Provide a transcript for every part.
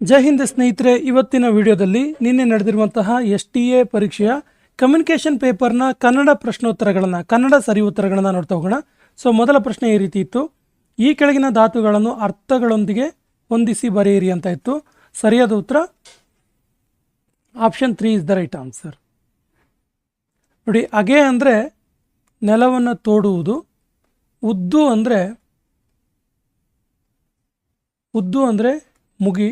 ಜೈ ಹಿಂದ್ ಸ್ನೇಹಿತರೆ, ಇವತ್ತಿನ ವಿಡಿಯೋದಲ್ಲಿ ನಿನ್ನೆ ನಡೆದಿರುವಂತಹ ಎಸ್ ಟಿ ಎ ಪರೀಕ್ಷೆಯ ಕಮ್ಯುನಿಕೇಷನ್ ಪೇಪರ್ನ ಕನ್ನಡ ಪ್ರಶ್ನೋತ್ತರಗಳನ್ನು, ಕನ್ನಡ ಸರಿ ಉತ್ತರಗಳನ್ನು ನೋಡ್ತಾ ಹೋಗೋಣ. ಸೊ ಮೊದಲ ಪ್ರಶ್ನೆ ಈ ರೀತಿ ಇತ್ತು. ಈ ಕೆಳಗಿನ ಧಾತುಗಳನ್ನು ಅರ್ಥಗಳೊಂದಿಗೆ ಹೊಂದಿಸಿ ಬರೆಯಿರಿ ಅಂತ ಇತ್ತು. ಸರಿಯಾದ ಉತ್ತರ? Option three is the right answer ನೋಡಿ, ಅಗೆ ಅಂದರೆ ನೆಲವನ್ನು ತೋಡುವುದು, ಉದ್ದು ಅಂದರೆ ಉದ್ದು ಅಂದರೆ ಮುಗಿ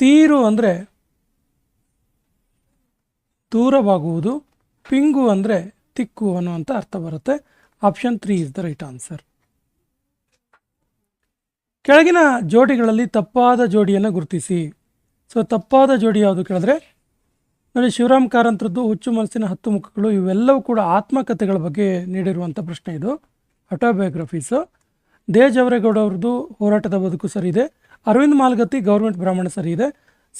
ತೀರು ಅಂದರೆ ದೂರವಾಗುವುದು, ಪಿಂಗು ಅಂದರೆ ತಿಕ್ಕು ಅನ್ನುವಂಥ ಅರ್ಥ ಬರುತ್ತೆ. Option three is the right answer ಕೆಳಗಿನ ಜೋಡಿಗಳಲ್ಲಿ ತಪ್ಪಾದ ಜೋಡಿಯನ್ನು ಗುರುತಿಸಿ. ಸೊ ತಪ್ಪಾದ ಜೋಡಿ ಯಾವುದು ಕೇಳಿದ್ರೆ, ನೋಡಿ ಶಿವರಾಮ್ ಕಾರಂತರದ್ದು ಹುಚ್ಚು ಮನಸ್ಸಿನ ಹತ್ತು ಮುಖಗಳು ಇವೆಲ್ಲವೂ ಕೂಡ ಆತ್ಮಕಥೆಗಳ ಬಗ್ಗೆ ನೀಡಿರುವಂಥ ಪ್ರಶ್ನೆ ಇದು. ಆಟೋಬಯೋಗ್ರಫೀಸು ದೇಜವರೇಗೌಡ ಅವ್ರದ್ದು ಹೋರಾಟದ ಬದುಕು ಸರಿ ಇದೆ ಅರವಿಂದ್ ಮಾಲ್ಗತ್ತಿ ಗೌರ್ಮೆಂಟ್ ಬ್ರಾಹ್ಮಣ ಸರಿ ಇದೆ.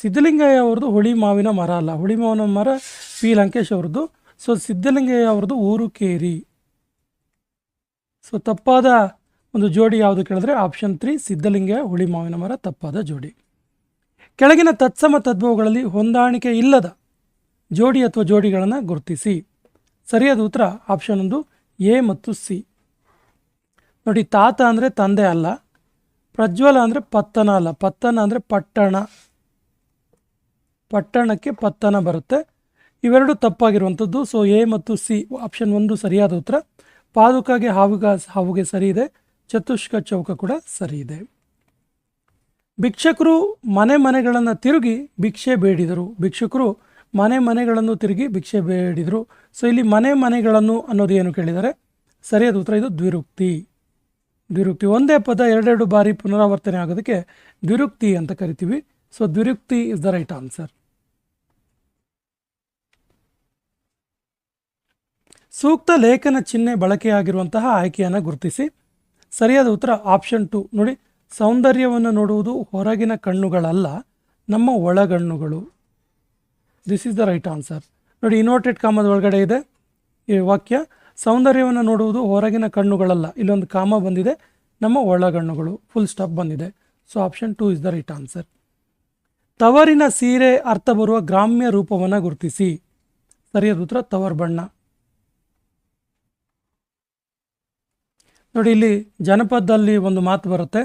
ಸಿದ್ಧಲಿಂಗಯ್ಯ ಅವ್ರದ್ದು ಹುಳಿ ಮಾವಿನ ಮರ ಅಲ್ಲ. ಹುಳಿ ಮಾವಿನ ಮರ ಪಿ ಲಂಕೇಶ್ ಅವ್ರದ್ದು. ಸೊ ಸಿದ್ಧಲಿಂಗಯ್ಯ ಅವ್ರದ್ದು ಊರು ಕೇರಿ. ಸೊ ತಪ್ಪಾದ ಒಂದು ಜೋಡಿ ಯಾವುದು ಕೇಳಿದ್ರೆ ಆಪ್ಷನ್ ತ್ರೀ ಸಿದ್ಧಲಿಂಗಯ್ಯ ಹುಳಿ ಮಾವಿನ ಮರ, ತಪ್ಪಾದ ಜೋಡಿ. ಕೆಳಗಿನ ತತ್ಸಮ ತದ್ಭವಗಳಲ್ಲಿ ಹೊಂದಾಣಿಕೆ ಇಲ್ಲದ ಜೋಡಿ ಅಥವಾ ಜೋಡಿಗಳನ್ನು ಗುರುತಿಸಿ. ಸರಿಯಾದ ಉತ್ತರ. ಆಪ್ಷನ್ ಒಂದು ಎ ಮತ್ತು ಸಿ. ನೋಡಿ, ತಾತ ಅಂದರೆ ತಂದೆ ಅಲ್ಲ. ಪ್ರಜ್ವಲ ಅಂದರೆ ಪತ್ತನ ಅಲ್ಲ. ಪತ್ತನ ಅಂದರೆ ಪಟ್ಟಣ. ಪಟ್ಟಣಕ್ಕೆ ಪತ್ತನ ಬರುತ್ತೆ. ಇವೆರಡು ತಪ್ಪಾಗಿರುವಂಥದ್ದು. ಸೊ ಎ ಮತ್ತು ಸಿ ಆಪ್ಷನ್ ಒಂದು ಸರಿಯಾದ ಉತ್ತರ. ಪಾದುಕಾಗೆ ಹಾವುಗ, ಹಾವುಗೆ ಸರಿ ಇದೆ. ಚತುಷ್ಕ ಚೌಕ ಕೂಡ ಸರಿ ಇದೆ. ಭಿಕ್ಷಕರು ಮನೆ ಮನೆಗಳನ್ನು ತಿರುಗಿ ಭಿಕ್ಷೆ ಬೇಡಿದರು. ಭಿಕ್ಷುಕರು ಮನೆ ಮನೆಗಳನ್ನು ತಿರುಗಿ ಭಿಕ್ಷೆ ಬೇಡಿದರು. ಸೊ ಇಲ್ಲಿ ಮನೆ ಮನೆಗಳನ್ನು ಅನ್ನೋದು ಏನು ಕೇಳಿದ್ದಾರೆ? ಸರಿಯಾದ ಉತ್ತರ ಇದು ದ್ವಿರುಕ್ತಿ. ದ್ವಿರುಕ್ತಿ. ಒಂದೇ ಪದ ಎರಡೆರಡು ಬಾರಿ ಪುನರಾವರ್ತನೆ ಆಗೋದಕ್ಕೆ ದ್ವಿರುಕ್ತಿ ಅಂತ ಕರಿತೀವಿ. ಸೊ ದ್ವಿರುಕ್ತಿ ಇಸ್ ದ ರೈಟ್ ಆನ್ಸರ್ ಸೂಕ್ತ ಲೇಖನ ಚಿಹ್ನೆ ಬಳಕೆಯಾಗಿರುವಂತಹ ಆಯ್ಕೆಯನ್ನು ಗುರುತಿಸಿ. ಸರಿಯಾದ ಉತ್ತರ ಆಪ್ಷನ್ ಟು ನೋಡಿ, ಸೌಂದರ್ಯವನ್ನು ನೋಡುವುದು ಹೊರಗಿನ ಕಣ್ಣುಗಳಲ್ಲ, ನಮ್ಮ ಒಳಗಣ್ಣುಗಳು. This is the right answer ನೋಡಿ ಇನ್ವರ್ಟೆಡ್ ಕಾಮದ ಒಳಗಡೆ ಇದೆ. ಈ ವಾಕ್ಯ ಸೌಂದರ್ಯವನ್ನು ನೋಡುವುದು ಹೊರಗಿನ ಕಣ್ಣುಗಳಲ್ಲ. ಇಲ್ಲೊಂದು ಕಾಮ ಬಂದಿದೆ. ನಮ್ಮ ಒಳಗಣ್ಣುಗಳು ಫುಲ್ ಸ್ಟಾಪ್ ಬಂದಿದೆ. So option two is the right answer ತವರಿನ ಸೀರೆ ಅರ್ಥ ಬರುವ ಗ್ರಾಮ್ಯ ರೂಪವನ್ನು ಗುರುತಿಸಿ. ಸರಿಯಾದ ಉತ್ತರ, ತವರ್ ಬಣ್ಣ. ನೋಡಿ, ಇಲ್ಲಿ ಜನಪದದಲ್ಲಿ ಒಂದು ಮಾತು ಬರುತ್ತೆ.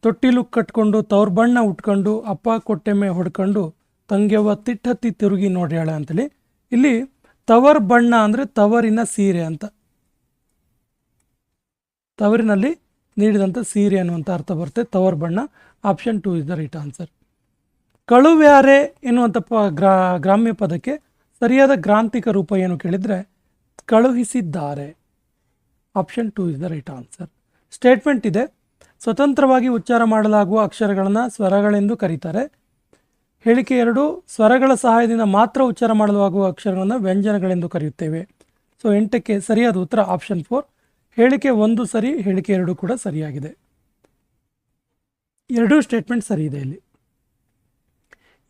ತೊಟ್ಟಿಲು ಕಟ್ಕೊಂಡು ತವ್ರ ಬಣ್ಣ ಉಟ್ಕೊಂಡು ಅಪ್ಪ ಕೊಟ್ಟೆಮೆ ಹೊಡ್ಕೊಂಡು ತಂಗ್ಯವ್ವ ತಿಟ್ಟತ್ತಿ ತಿರುಗಿ ನೋಡ್ಯಾಳೆ ಅಂತೇಳಿ. ಇಲ್ಲಿ ತವರ್ ಬಣ್ಣ ಅಂದರೆ ತವರಿನ ಸೀರೆ ಅಂತ. ತವರಿನಲ್ಲಿ ನೀಡಿದಂಥ ಸೀರೆ ಅನ್ನುವಂಥ ಅರ್ಥ ಬರುತ್ತೆ. ತವರ್ ಬಣ್ಣ option two is the right answer ಕಳುವ್ಯಾರೆ ಎನ್ನುವಂಥ ಪ ಗ್ರಾ, ಗ್ರಾಮ್ಯ ಪದಕ್ಕೆ ಸರಿಯಾದ ಗ್ರಾಂಥಿಕ ರೂಪ ಏನು ಕೇಳಿದರೆ, ಕಳುಹಿಸಿದ್ದಾರೆ. Option two is the right answer statement ಇದೆ. ಸ್ವತಂತ್ರವಾಗಿ ಉಚ್ಚಾರ ಮಾಡಲಾಗುವ ಅಕ್ಷರಗಳನ್ನು ಸ್ವರಗಳೆಂದು ಕರೀತಾರೆ. ಹೇಳಿಕೆ ಎರಡು, ಸ್ವರಗಳ ಸಹಾಯದಿಂದ ಮಾತ್ರ ಉಚ್ಚಾರ ಮಾಡಲಾಗುವ ಅಕ್ಷರಗಳನ್ನು ವ್ಯಂಜನಗಳೆಂದು ಕರೆಯುತ್ತೇವೆ. ಸೊ ಎಂಟಕ್ಕೆ ಸರಿಯಾದ ಉತ್ತರ ಆಪ್ಷನ್ ಫೋರ್ ಹೇಳಿಕೆ ಒಂದು ಸರಿ, ಹೇಳಿಕೆ ಎರಡು ಕೂಡ ಸರಿಯಾಗಿದೆ. ಎರಡೂ ಸ್ಟೇಟ್ಮೆಂಟ್ ಸರಿ ಇದೆ ಇಲ್ಲಿ.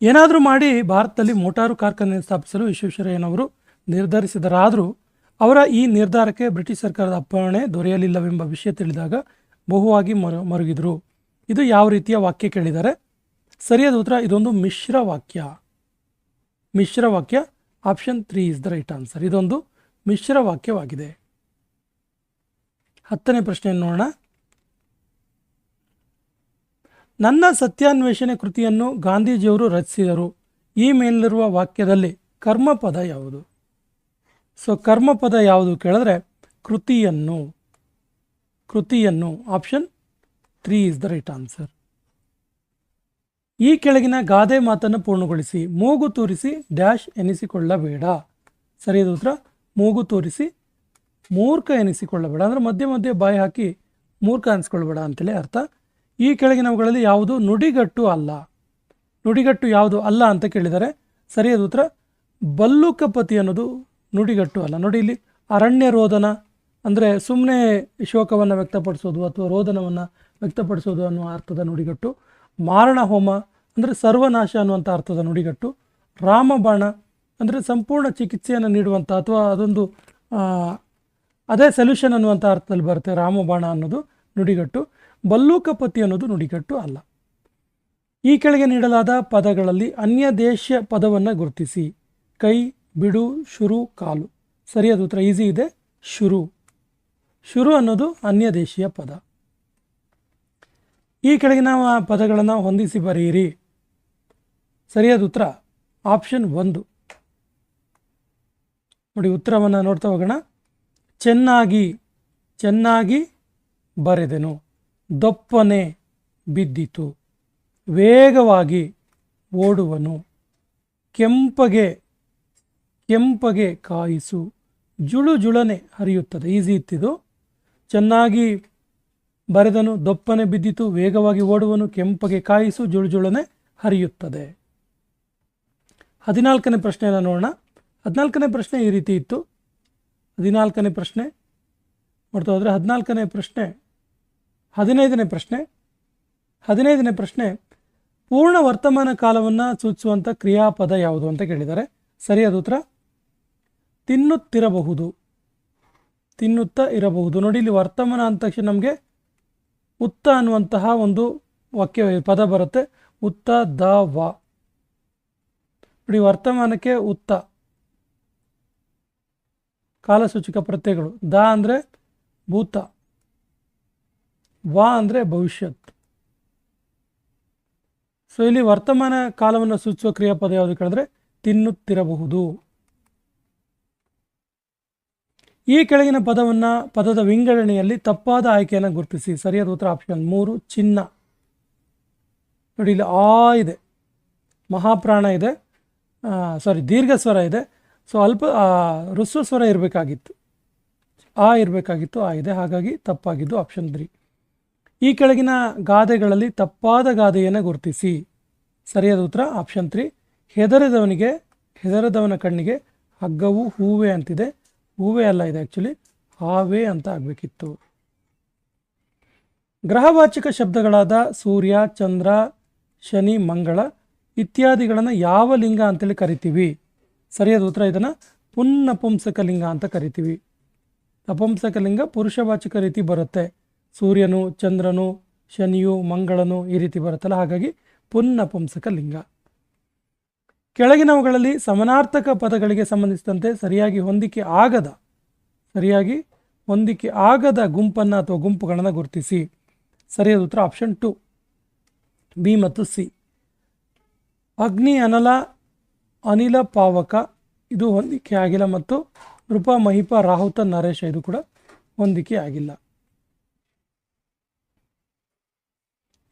ಏನಾದರೂ ಮಾಡಿ ಭಾರತದಲ್ಲಿ ಮೋಟಾರು ಕಾರ್ಖಾನೆ ಸ್ಥಾಪಿಸಲು ವಿಶ್ವೇಶ್ವರಯ್ಯನವರು ನಿರ್ಧರಿಸಿದರಾದರೂ ಅವರ ಈ ನಿರ್ಧಾರಕ್ಕೆ ಬ್ರಿಟಿಷ್ ಸರ್ಕಾರದ ಅಪ್ಪಣೆ ದೊರೆಯಲಿಲ್ಲವೆಂಬ ವಿಷಯ ತಿಳಿದಾಗ ಬಹುವಾಗಿ ಮರು ಮರುಗಿದರು. ಇದು ಯಾವ ರೀತಿಯ ವಾಕ್ಯ ಕೇಳಿದ್ದಾರೆ? ಸರಿಯಾದ ಉತ್ತರ, ಇದೊಂದು ಮಿಶ್ರ ವಾಕ್ಯ. ಮಿಶ್ರ ವಾಕ್ಯ option three is the right answer ಇದೊಂದು ಮಿಶ್ರ ವಾಕ್ಯವಾಗಿದೆ. ಹತ್ತನೇ ಪ್ರಶ್ನೆಯನ್ನು ನೋಡೋಣ. ನನ್ನ ಸತ್ಯಾನ್ವೇಷಣೆ ಕೃತಿಯನ್ನು ಗಾಂಧೀಜಿಯವರು ರಚಿಸಿದರು. ಈ ಮೇಲಿರುವ ವಾಕ್ಯದಲ್ಲಿ ಕರ್ಮಪದ ಯಾವುದು? ಸೊ ಕರ್ಮಪದ ಯಾವುದು ಕೇಳಿದ್ರೆ, ಕೃತಿಯನ್ನು. ಕೃತಿಯನ್ನು option three is the right answer ಈ ಕೆಳಗಿನ ಗಾದೆ ಮಾತನ್ನು ಪೂರ್ಣಗೊಳಿಸಿ, ಮೂಗು ತೋರಿಸಿ, ಡ್ಯಾಶ್ ಎನಿಸಿಕೊಳ್ಳಬೇಡ. ಸರಿಯಾದ ಉತ್ತರ? ಮೂಗು ತೋರಿಸಿ, ಮೂರ್ಖ ಎನಿಸಿಕೊಳ್ಳಬೇಡ. ಅಂದರೆ ಮಧ್ಯೆ ಮಧ್ಯೆ ಬಾಯಿ ಹಾಕಿ ಮೂರ್ಖ ಅನಿಸ್ಕೊಳ್ಬೇಡ ಅಂತೇಳಿ ಅರ್ಥ. ಈ ಕೆಳಗಿನವುಗಳಲ್ಲಿ ಯಾವುದು? ನುಡಿಗಟ್ಟು ಅಲ್ಲ. ನುಡಿಗಟ್ಟು ಯಾವುದು? ಅಲ್ಲ ಅಂತ ಕೇಳಿದರೆ ಸರಿಯಾದ ಉತ್ತರ? ಬಲ್ಲುಕಪತಿ ಅನ್ನೋದು ನುಡಿಗಟ್ಟು ಅಲ್ಲ. ನೋಡಿ ಇಲ್ಲಿ ಅರಣ್ಯ ರೋದನ, ಅಂದರೆ ಸುಮ್ಮನೆ ಶೋಕವನ್ನು ವ್ಯಕ್ತಪಡಿಸೋದು ಅಥವಾ ರೋದನವನ್ನು ವ್ಯಕ್ತಪಡಿಸೋದು ಅನ್ನುವ ಅರ್ಥದ ನುಡಿಗಟ್ಟು. ಮಾರಣ ಹೋಮ ಅಂದರೆ ಸರ್ವನಾಶ ಅನ್ನುವಂಥ ಅರ್ಥದ ನುಡಿಗಟ್ಟು, ರಾಮಬಾಣ ಅಂದರೆ ಸಂಪೂರ್ಣ ಚಿಕಿತ್ಸೆಯನ್ನು ನೀಡುವಂಥ ಅಥವಾ ಅದೊಂದು ಅದೇ ಸೊಲ್ಯೂಷನ್ ಅನ್ನುವಂಥ ಅರ್ಥದಲ್ಲಿ ಬರುತ್ತೆ ರಾಮಬಾಣ ಅನ್ನೋದು ನುಡಿಗಟ್ಟು. ಬಲ್ಲೂಕಪತಿ ಅನ್ನೋದು ನುಡಿಗಟ್ಟು ಅಲ್ಲ. ಈ ಕೆಳಗೆ ನೀಡಲಾದ ಪದಗಳಲ್ಲಿ ಅನ್ಯ ದೇಶ ಪದವನ್ನು ಗುರುತಿಸಿ. ಕೈ, ಬಿಡು, ಶುರು, ಕಾಲು. ಸರಿಯಾದ ಉತ್ತರ ಈಸಿ ಇದೆ. ಶುರು. ಶುರು ಅನ್ನೋದು ಅನ್ಯ ದೇಶೀಯ ಪದ. ಈ ಕೆಳಗಿನ ಪದಗಳನ್ನು ಹೊಂದಿಸಿ ಬರೆಯಿರಿ. ಸರಿಯಾದ ಉತ್ತರ? ಆಪ್ಷನ್ ಒಂದು. ನೋಡಿ, ಉತ್ತರವನ್ನು ನೋಡ್ತಾ ಹೋಗೋಣ. ಚೆನ್ನಾಗಿ ಚೆನ್ನಾಗಿ ಬರೆದೆನು. ದಪ್ಪನೆ ಬಿದ್ದಿತು. ವೇಗವಾಗಿ ಓಡುವನು. ಕೆಂಪಗೆ ಕೆಂಪಗೆ ಕಾಯಿಸು. ಜುಳು ಜುಳನೆ ಹರಿಯುತ್ತದೆ. ಈಸಿ ಇತ್ತಿದು ಚೆನ್ನಾಗಿ ಬರೆದನು, ದೊಪ್ಪನೆ ಬಿದ್ದಿತು, ವೇಗವಾಗಿ ಓಡುವನು, ಕೆಂಪಗೆ ಕಾಯಿಸು, ಜುಳುಜುಳನೆ ಹರಿಯುತ್ತದೆ. ಹದಿನಾಲ್ಕನೇ ಪ್ರಶ್ನೆಯನ್ನು ನೋಡೋಣ. ಹದಿನಾಲ್ಕನೇ ಪ್ರಶ್ನೆ ಈ ರೀತಿ ಇತ್ತು. ಹದಿನಾಲ್ಕನೇ ಪ್ರಶ್ನೆ. ನೋಡ್ತಾ ಹೋದರೆ ಹದಿನಾಲ್ಕನೇ ಪ್ರಶ್ನೆ, ಹದಿನೈದನೇ ಪ್ರಶ್ನೆ. ಹದಿನೈದನೇ ಪ್ರಶ್ನೆ, ಪೂರ್ಣ ವರ್ತಮಾನ ಕಾಲವನ್ನು ಸೂಚಿಸುವಂಥ ಕ್ರಿಯಾಪದ ಯಾವುದು ಅಂತ ಕೇಳಿದ್ದಾರೆ. ಸರಿಯಾದ ಉತ್ತರ? ತಿನ್ನುತ್ತಿರಬಹುದು. ತಿನ್ನುತ್ತಾ ಇರಬಹುದು. ನೋಡಿ, ಇಲ್ಲಿ ವರ್ತಮಾನ ಅಂದ ತಕ್ಷಣ ನಮಗೆ ಉತ್ತ ಅನ್ನುವಂತಹ ಒಂದು ವಾಕ್ಯ, ಪದ ಬರುತ್ತೆ. ಉತ್ತ ದ, ವ. ನೋಡಿ ವರ್ತಮಾನಕ್ಕೆ ಉತ್ತ. ಕಾಲಸೂಚಕ ಪ್ರತ್ಯಯಗಳು. ದ ಅಂದರೆ ಭೂತ. ವ ಅಂದರೆ ಭವಿಷ್ಯತ್. ಸೊ ಇಲ್ಲಿ ವರ್ತಮಾನ ಕಾಲವನ್ನು ಸೂಚಿಸುವ ಕ್ರಿಯಾಪದ ಯಾವುದು ಕೇಳಿದ್ರೆ, ತಿನ್ನುತ್ತಿರಬಹುದು. ಈ ಕೆಳಗಿನ ಪದವನ್ನು ಪದದ ವಿಂಗಡಣೆಯಲ್ಲಿ ತಪ್ಪಾದ ಆಯ್ಕೆಯನ್ನು ಗುರುತಿಸಿ. ಸರಿಯಾದ ಉತ್ತರ ಆಪ್ಷನ್ ಮೂರು, ಚಿನ್ನ. ನೋಡಿ, ಇಲ್ಲಿ ಆ ಇದೆ. ಮಹಾಪ್ರಾಣ ಇದೆ. ಸಾರಿ ದೀರ್ಘ ಸ್ವರ ಇದೆ. ಸೊ ಅಲ್ಪ ಋಸ್ವ ಸ್ವರ ಇರಬೇಕಾಗಿತ್ತು. ಆ ಇರಬೇಕಾಗಿತ್ತು, ಆ ಇದೆ. ಹಾಗಾಗಿ ತಪ್ಪಾಗಿದ್ದು ಆಪ್ಷನ್ ತ್ರೀ ಈ ಕೆಳಗಿನ ಗಾದೆಗಳಲ್ಲಿ ತಪ್ಪಾದ ಗಾದೆಯನ್ನು ಗುರುತಿಸಿ. ಸರಿಯಾದ ಉತ್ತರ ಆಪ್ಷನ್ ತ್ರೀ ಹೆದರಿದವನಿಗೆ, ಹೆದರದವನ ಕಣ್ಣಿಗೆ ಹಗ್ಗವು ಹೂವೆ ಅಂತಿದೆ. ಹೂವೆ ಅಲ್ಲ ಇದೆ ಆ್ಯಕ್ಚುಲಿ ಹಾವೇ ಅಂತ ಆಗಬೇಕಿತ್ತು. ಗ್ರಹವಾಚಕ ಶಬ್ದಗಳಾದ ಸೂರ್ಯ, ಚಂದ್ರ, ಶನಿ, ಮಂಗಳ ಇತ್ಯಾದಿಗಳನ್ನು ಯಾವ ಲಿಂಗ ಅಂತೇಳಿ ಕರಿತೀವಿ. ಸರಿಯಾದ ಉತ್ತರ ಇದನ್ನು ಪುನ್ನಪುಂಸಕ ಲಿಂಗ ಅಂತ ಕರಿತೀವಿ. ನಪುಂಸಕ ಲಿಂಗ ಪುರುಷವಾಚಕ ರೀತಿ ಬರುತ್ತೆ. ಸೂರ್ಯನು, ಚಂದ್ರನು, ಶನಿಯು, ಮಂಗಳನು ಈ ರೀತಿ ಬರುತ್ತಲ್ಲ, ಹಾಗಾಗಿ ಪುನ್ನಪುಂಸಕ ಲಿಂಗ. ಕೆಳಗಿನವುಗಳಲ್ಲಿ ಸಮನಾರ್ಥಕ ಪದಗಳಿಗೆ ಸಂಬಂಧಿಸಿದಂತೆ ಸರಿಯಾಗಿ ಹೊಂದಿಕೆ ಆಗದ, ಸರಿಯಾಗಿ ಹೊಂದಿಕೆ ಆಗದ ಗುಂಪನ್ನು ಅಥವಾ ಗುಂಪುಗಳನ್ನು ಗುರುತಿಸಿ. ಸರಿಯಾದ ಉತ್ತರ ಆಪ್ಷನ್ ಟು ಬಿ ಮತ್ತು ಸಿ ಅಗ್ನಿ, ಅನಲ, ಅನಿಲ, ಪಾವಕ, ಇದು ಹೊಂದಿಕೆ ಆಗಿಲ್ಲ ಮತ್ತು ನೃಪ, ಮಹಿಪ, ರಾಹುತ, ನರೇಶ ಇದು ಕೂಡ ಹೊಂದಿಕೆ ಆಗಿಲ್ಲ.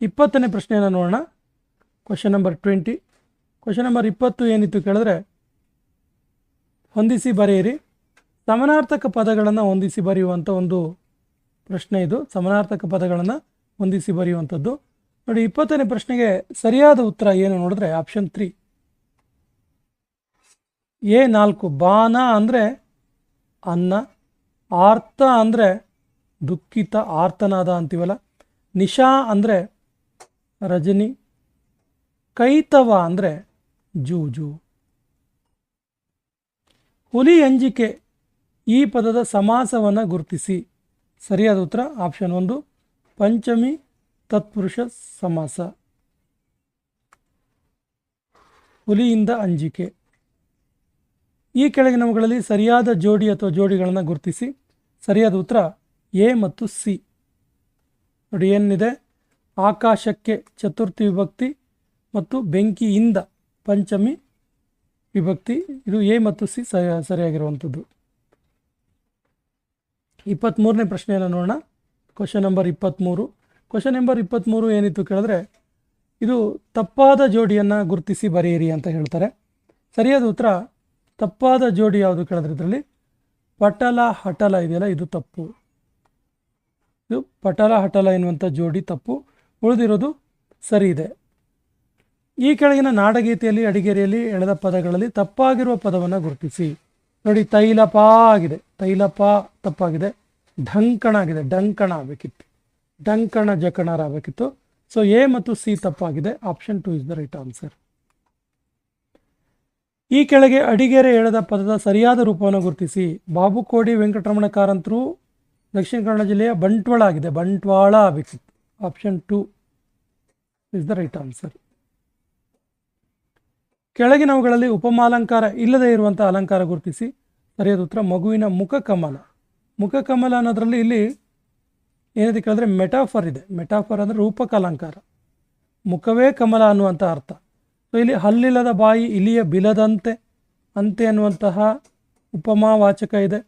ಇಪ್ಪತ್ತನೇ ಪ್ರಶ್ನೆಯನ್ನು ನೋಡೋಣ. Question number twenty question number ಇಪ್ಪತ್ತು ಏನಿತ್ತು ಕೇಳಿದ್ರೆ, ಹೊಂದಿಸಿ ಬರೆಯಿರಿ. ಸಮನಾರ್ಥಕ ಪದಗಳನ್ನು ಹೊಂದಿಸಿ ಬರೆಯುವಂಥ ಒಂದು ಪ್ರಶ್ನೆ ಇದು. ಸಮನಾರ್ಥಕ ಪದಗಳನ್ನು ಹೊಂದಿಸಿ ಬರೆಯುವಂಥದ್ದು. ನೋಡಿ, ಇಪ್ಪತ್ತನೇ ಪ್ರಶ್ನೆಗೆ ಸರಿಯಾದ ಉತ್ತರ ಏನು ನೋಡಿದ್ರೆ ಆಪ್ಷನ್ ತ್ರೀ ಎ ನಾಲ್ಕು, ಬಾನ ಅಂದರೆ ಅನ್ನ, ಆರ್ತ ಅಂದರೆ ದುಃಖಿತ, ಆರ್ತನಾದ ಅಂತೀವಲ್ಲ. ನಿಶಾ ಅಂದರೆ ರಜನಿ, ಕೈತವ ಅಂದರೆ ಜೂಜು ಹುಲಿ ಅಂಜಿಕೆ ಈ ಪದದ ಸಮಾಸವನ್ನು ಗುರುತಿಸಿ. ಸರಿಯಾದ ಉತ್ತರ ಆಪ್ಷನ್ ಒಂದು, ಪಂಚಮಿ ತತ್ಪುರುಷ ಸಮಾಸ. ಹುಲಿಯಿಂದ ಅಂಜಿಕೆ. ಈ ಕೆಳಗಿನವುಗಳಲ್ಲಿ ಸರಿಯಾದ ಜೋಡಿ ಅಥವಾ ಜೋಡಿಗಳನ್ನು ಗುರುತಿಸಿ. ಸರಿಯಾದ ಉತ್ತರ, ಎ ಮತ್ತು ಸಿ. ನೋಡಿ, ಏನಿದೆ? ಆಕಾಶಕ್ಕೆ ಚತುರ್ಥಿ ವಿಭಕ್ತಿ ಮತ್ತು ಬೆಂಕಿಯಿಂದ ಪಂಚಮಿ ವಿಭಕ್ತಿ, ಇದು ಎ ಮತ್ತು ಸಿ ಸರಿಯಾಗಿರುವಂಥದ್ದು. ಇಪ್ಪತ್ತ್ಮೂರನೇ ಪ್ರಶ್ನೆಯನ್ನು ನೋಡೋಣ. ಕ್ವಶನ್ ನಂಬರ್ ಇಪ್ಪತ್ತ್ಮೂರು ಕ್ವಶನ್ ನಂಬರ್ ಇಪ್ಪತ್ತ್ಮೂರು ಏನಿತ್ತು ಕೇಳಿದ್ರೆ, ಇದು ತಪ್ಪಾದ ಜೋಡಿಯನ್ನು ಗುರುತಿಸಿ ಬರೆಯಿರಿ ಅಂತ ಹೇಳ್ತಾರೆ. ಸರಿಯಾದ ಉತ್ತರ, ತಪ್ಪಾದ ಜೋಡಿ ಯಾವುದು ಕೇಳಿದ್ರೆ ಇದರಲ್ಲಿ? ಪಟಲ ಹಟಲ ಇದೆಯಲ್ಲ, ಇದು ತಪ್ಪು. ಇದು ಪಟಲ ಹಟಲ ಎನ್ನುವಂಥ ಜೋಡಿ ತಪ್ಪು. ಉಳಿದಿರೋದು ಸರಿ ಇದೆ. ಈ ಕೆಳಗಿನ ನಾಡಗೀತೆಯಲ್ಲಿ, ಅಡಿಗೆರೆಯಲ್ಲಿ ಎಳೆದ ಪದಗಳಲ್ಲಿ ತಪ್ಪಾಗಿರುವ ಪದವನ್ನು ಗುರುತಿಸಿ. ನೋಡಿ, ತೈಲಪ ಆಗಿದೆ. ತೈಲಪ ತಪ್ಪಾಗಿದೆ. ಢಂಕಣ ಆಗಿದೆ ಡಂಕಣ ಆಗಬೇಕಿತ್ತು. ಢಂಕಣ ಜಕಣರ ಆಗಬೇಕಿತ್ತು ಸೊ ಎ ಮತ್ತು ಸಿ ತಪ್ಪಾಗಿದೆ. Option two is the right answer ಈ ಕೆಳಗೆ ಅಡಿಗೆರೆ ಎಳೆದ ಪದದ ಸರಿಯಾದ ರೂಪವನ್ನು ಗುರುತಿಸಿ. ಬಾಬುಕೋಡಿ ವೆಂಕಟರಮಣ ಕಾರಂತರು ದಕ್ಷಿಣ ಕನ್ನಡ ಜಿಲ್ಲೆಯ ಬಂಟ್ವಾಳ ಆಗಿದೆ. ಬಂಟ್ವಾಳ ಆಗಬೇಕಿತ್ತು. Option two is the right answer ಕೆಳಗಿನವುಗಳಲ್ಲಿ ಉಪಮಾಲಂಕಾರ ಇಲ್ಲದೆ ಇರುವಂಥ ಅಲಂಕಾರ ಗುರುತಿಸಿ ಸರಿಯಾದ ಉತ್ತರ ಮಗುವಿನ ಮುಖಕಮಲ ಮುಖಕಮಲ ಅನ್ನೋದರಲ್ಲಿ ಇಲ್ಲಿ ಏನಿದೆ ಕೇಳಿದ್ರೆ ಮೆಟಾಫರ್ ಇದೆ. ಮೆಟಾಫರ್ ಅಂದರೆ ರೂಪಕ ಅಲಂಕಾರ. ಮುಖವೇ ಕಮಲ ಅನ್ನುವಂಥ ಅರ್ಥ. ಸೊ ಇಲ್ಲಿ ಹಲ್ಲಿಲ್ಲದ ಬಾಯಿ ಇಲಿಯ ಬಿಲದಂತೆ ಅಂತೆ ಅನ್ನುವಂತಹ ಉಪಮಾವಾಚಕ ಇದೆ.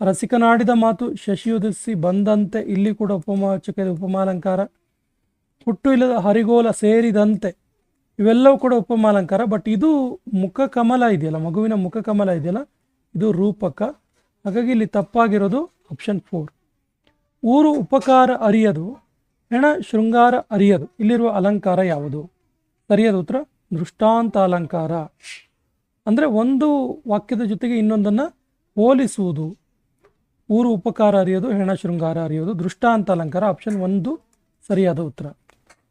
ರಸಿಕನಾಡಿದ ಮಾತು ಶಶಿಯುದಿಸಿ ಬಂದಂತೆ ಇಲ್ಲಿ ಕೂಡ ಉಪಮಾವಾಚಕ ಇದೆ. ಉಪಮಾಲಂಕಾರ. ಹುಟ್ಟು ಇಲ್ಲದ ಹರಿಗೋಲ ಸೇರಿದಂತೆ. ಇವೆಲ್ಲವೂ ಕೂಡ ಉಪಮಾಲಂಕಾರ ಬಟ್ ಇದು ಮುಖ ಕಮಲ ಇದೆಯಲ್ಲ, ಮಗುವಿನ ಮುಖ ಕಮಲ ಇದೆಯಲ್ಲ, ಇದು ರೂಪಕ. ಹಾಗಾಗಿ ಇಲ್ಲಿ ತಪ್ಪಾಗಿರೋದು ಆಪ್ಷನ್ ಫೋರ್ ಊರು ಉಪಕಾರ ಅರಿಯದು, ಹೆಣ ಶೃಂಗಾರ ಅರಿಯದು. ಇಲ್ಲಿರುವ ಅಲಂಕಾರ ಯಾವುದು? ಸರಿಯಾದ ಉತ್ತರ, ದೃಷ್ಟಾಂತ ಅಲಂಕಾರ. ಅಂದರೆ ಒಂದು ವಾಕ್ಯದ ಜೊತೆಗೆ ಇನ್ನೊಂದನ್ನು ಹೋಲಿಸುವುದು. ಊರು ಉಪಕಾರ ಅರಿಯೋದು, ಹೆಣ ಶೃಂಗಾರ ಅರಿಯೋದು, ದೃಷ್ಟಾಂತ ಅಲಂಕಾರ ಆಪ್ಷನ್ ಒಂದು ಸರಿಯಾದ ಉತ್ತರ.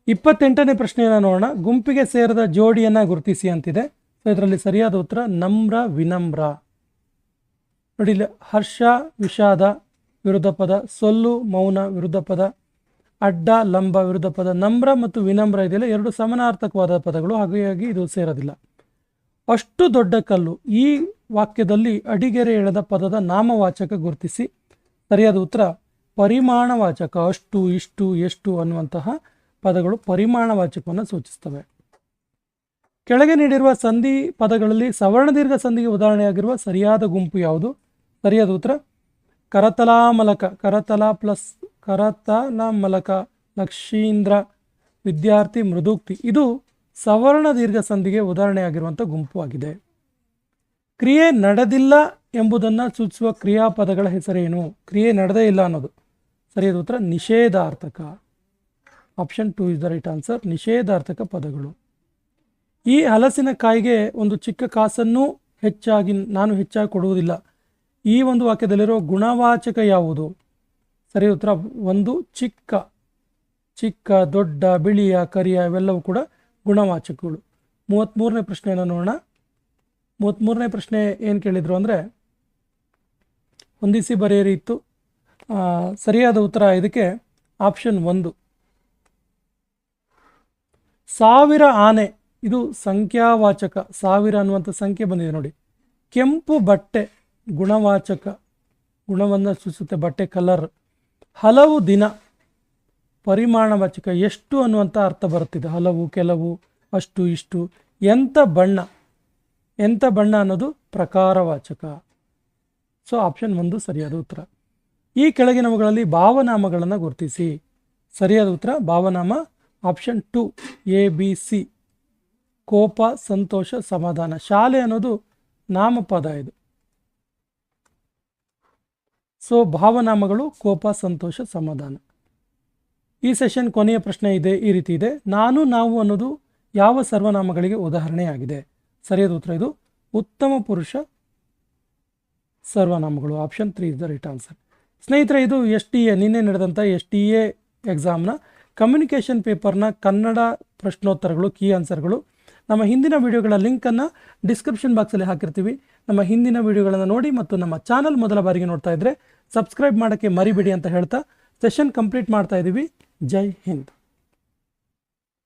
ಇಪ್ಪತ್ತೆಂಟನೇ ಪ್ರಶ್ನೆಯನ್ನು ನೋಡೋಣ. ಗುಂಪಿಗೆ ಸೇರಿದ ಜೋಡಿಯನ್ನು ಗುರುತಿಸಿ ಅಂತಿದೆ. ಸೊ ಇದರಲ್ಲಿ ಸರಿಯಾದ ಉತ್ತರ ನಮ್ರ ವಿನಮ್ರ. ನೋಡಿ, ಇಲ್ಲಿ ಹರ್ಷ ವಿಷಾದ ವಿರುದ್ಧ ಪದ, ಸೊಲ್ಲು ಮೌನ ವಿರುದ್ಧ ಪದ, ಅಡ್ಡ ಲಂಬ ವಿರುದ್ಧ ಪದ, ನಮ್ರ ಮತ್ತು ವಿನಮ್ರ ಇದೆಯಲ್ಲ ಎರಡು ಸಮನಾರ್ಥಕವಾದ ಪದಗಳು, ಹಾಗಾಗಿ ಇದು ಸೇರೋದಿಲ್ಲ. ಅಷ್ಟು ದೊಡ್ಡ ಕಲ್ಲು, ಈ ವಾಕ್ಯದಲ್ಲಿ ಅಡಿಗೆರೆ ಎಳೆದ ಪದದ ನಾಮವಾಚಕ ಗುರುತಿಸಿ. ಸರಿಯಾದ ಉತ್ತರ, ಪರಿಮಾಣವಾಚಕ, ಅಷ್ಟು, ಇಷ್ಟು, ಎಷ್ಟು ಅನ್ನುವಂತಹ ಪದಗಳು ಪರಿಮಾಣವಾಚಕವನ್ನು ಸೂಚಿಸ್ತವೆ. ಕೆಳಗೆ ನೀಡಿರುವ ಸಂಧಿ ಪದಗಳಲ್ಲಿ ಸವರ್ಣ ದೀರ್ಘ ಸಂಧಿಗೆ ಉದಾಹರಣೆಯಾಗಿರುವ ಸರಿಯಾದ ಗುಂಪು ಯಾವುದು? ಸರಿಯಾದ ಉತ್ತರ? ಕರತಲಾ ಮಲಕ ಕರತಲ ಪ್ಲಸ್ ಕರತಲ ಮಲಕ ಲಕ್ಷೀಂದ್ರ, ವಿದ್ಯಾರ್ಥಿ ಮೃದುಕ್ತಿ. ಇದು ಸವರ್ಣ ದೀರ್ಘ ಸಂಧಿಗೆ ಉದಾಹರಣೆಯಾಗಿರುವಂಥ ಗುಂಪು ಆಗಿದೆ. ಕ್ರಿಯೆ ನಡೆದಿಲ್ಲ ಎಂಬುದನ್ನು ಸೂಚಿಸುವ ಕ್ರಿಯಾಪದಗಳ ಹೆಸರೇನು? ಕ್ರಿಯೆ ನಡೆದೇ ಇಲ್ಲ ಅನ್ನೋದು. ಸರಿಯಾದ ಉತ್ತರ, ನಿಷೇಧಾರ್ಥಕ. Option two is the right answer, ನಿಷೇಧಾರ್ಥಕ ಪದಗಳು. ಈ ಹಲಸಿನ ಕಾಯಿಗೆ ಒಂದು ಚಿಕ್ಕ ಕಾಸನ್ನು ಹೆಚ್ಚಾಗಿ, ನಾನು ಹೆಚ್ಚಾಗಿ ಕೊಡುವುದಿಲ್ಲ. ಈ ಒಂದು ವಾಕ್ಯದಲ್ಲಿರೋ ಗುಣವಾಚಕ ಯಾವುದು? ಸರಿ ಉತ್ತರ, ಒಂದು ಚಿಕ್ಕ ಚಿಕ್ಕ, ದೊಡ್ಡ, ಬಿಳಿಯ, ಕರಿಯ, ಇವೆಲ್ಲವೂ ಕೂಡ ಗುಣವಾಚಕಗಳು. ಮೂವತ್ತ್ಮೂರನೇ ಪ್ರಶ್ನೆಯನ್ನು ನೋಡೋಣ? ಮೂವತ್ತ್ಮೂರನೇ ಪ್ರಶ್ನೆ ಏನು ಕೇಳಿದರು ಅಂದರೆ, ಹೊಂದಿಸಿ ಬರೆಯಿರಿ ಇತ್ತು. ಸರಿಯಾದ ಉತ್ತರ ಇದಕ್ಕೆ ಆಪ್ಷನ್ ಒಂದು. ಸಾವಿರ ಆನೆ, ಇದು ಸಂಖ್ಯಾವಾಚಕ, ಸಾವಿರ ಅನ್ನುವಂಥ ಸಂಖ್ಯೆ ಬಂದಿದೆ ನೋಡಿ. ಕೆಂಪು ಬಟ್ಟೆ, ಗುಣವಾಚಕ, ಗುಣವನ್ನು ಸೂಚಿಸುತ್ತೆ, ಬಟ್ಟೆ ಕಲರ್ ಹಲವು ದಿನ ಪರಿಮಾಣವಾಚಕ ಎಷ್ಟು ಅನ್ನುವಂಥ ಅರ್ಥ ಬರುತ್ತಿದೆ. ಹಲವು, ಕೆಲವು, ಅಷ್ಟು, ಇಷ್ಟು, ಎಂಥ ಬಣ್ಣ ಎಂಥ ಬಣ್ಣ ಅನ್ನೋದು ಪ್ರಕಾರವಾಚಕ ಸೊ ಆಪ್ಷನ್ ಒಂದು ಸರಿಯಾದ ಉತ್ತರ. ಈ ಕೆಳಗಿನವುಗಳಲ್ಲಿ ಭಾವನಾಮಗಳನ್ನು ಗುರುತಿಸಿ. ಸರಿಯಾದ ಉತ್ತರ, ಭಾವನಾಮ option two A, B, C. ಕೋಪ, ಸಂತೋಷ, ಸಮಾಧಾನ. ಶಾಲೆ ಅನ್ನೋದು ನಾಮಪದ ಇದು. ಸೊ ಭಾವನಾಮಗಳು, ಕೋಪ, ಸಂತೋಷ, ಸಮಾಧಾನ. ಈ ಸೆಷನ್ ಕೊನೆಯ ಪ್ರಶ್ನೆ ಇದೆ, ಈ ರೀತಿ ಇದೆ. ನಾನು, ನಾವು ಅನ್ನೋದು ಯಾವ ಸರ್ವನಾಮಗಳಿಗೆ ಉದಾಹರಣೆಯಾಗಿದೆ? ಸರಿಯಾದ ಉತ್ತರ ಇದು ಉತ್ತಮ ಪುರುಷ ಸರ್ವನಾಮಗಳು. Option three is the right answer. ಸ್ನೇಹಿತರೆ, ಇದು ಎಸ್ ಟಿ ಎ, ನಿನ್ನೆ ನಡೆದಂಥ ಎಸ್ ಟಿ ಎ ಎಕ್ಸಾಮ್ನ ಕಮ್ಯುನಿಕೇಷನ್ ಪೇಪರ್ನ ಕನ್ನಡ ಪ್ರಶ್ನೋತ್ತರಗಳು, ಕೀ ಆನ್ಸರ್ಗಳು. ನಮ್ಮ ಹಿಂದಿನ ವಿಡಿಯೋಗಳ ಲಿಂಕನ್ನು ಡಿಸ್ಕ್ರಿಪ್ಷನ್ ಬಾಕ್ಸಲ್ಲಿ ಹಾಕಿರ್ತೀವಿ. ನಮ್ಮ ಹಿಂದಿನ ವಿಡಿಯೋಗಳನ್ನು ನೋಡಿ ಮತ್ತು ನಮ್ಮ ಚಾನಲ್ ಮೊದಲ ಬಾರಿಗೆ ನೋಡ್ತಾ ಇದ್ದರೆ ಸಬ್ಸ್ಕ್ರೈಬ್ ಮಾಡೋಕ್ಕೆ ಮರಿಬೇಡಿ ಅಂತ ಹೇಳ್ತಾ ಸೆಷನ್ ಕಂಪ್ಲೀಟ್ ಮಾಡ್ತಾ ಇದ್ದೀವಿ. ಜೈ ಹಿಂದ್.